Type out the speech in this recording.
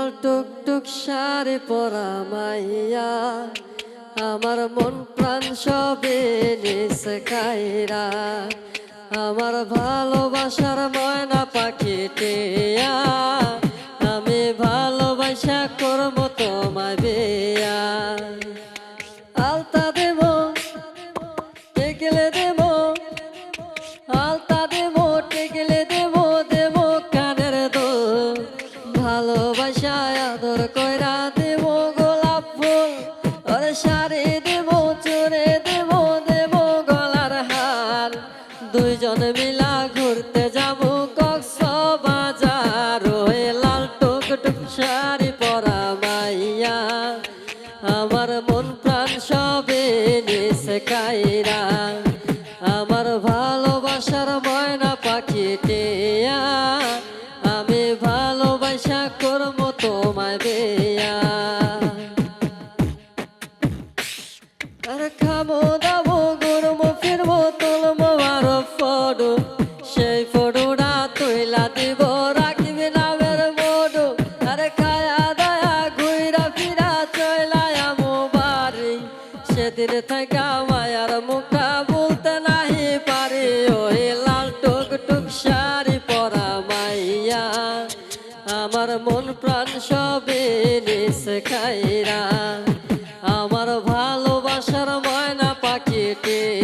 লাল টুকটুক সারে পরা মাইয়া, আমার মন প্রাণ সবে নিছে আমার ভালোবাসার ময়না পাখি টেয়া, আমি ভালোবাসা করব তোমায় আদর কইরা দেব, গোলাপ ফুল। ওরে শাড়ি দেব, চুরে দেব দেব গলার হার। দুইজন মিলা ঘুরতে যাব কক্স বাজার ওই লাল টুক টুক শাড়ি পরা মাইয়া। আমার মন প্রাণ সবে নিছে কাইরা আমার ভালোবাসার ময়না পাখি খাব, দাবো গরমো ফিরবো, তুলবো, আরও ফটো সেই ফটোটা তুইলা দিব, রাখবি নামের মোডু। আরে খায়া দায়া ঘুইরা ফিরা চইলা আমো বাড়ি। সেদিন থেকে মায়ার মুখটা বলতে নাহি পারি। ওই লাল টুক টুক শাড়ি পরা মাইয়া, আমার মন প্রাণ সবে নিছে খাইরা। আমার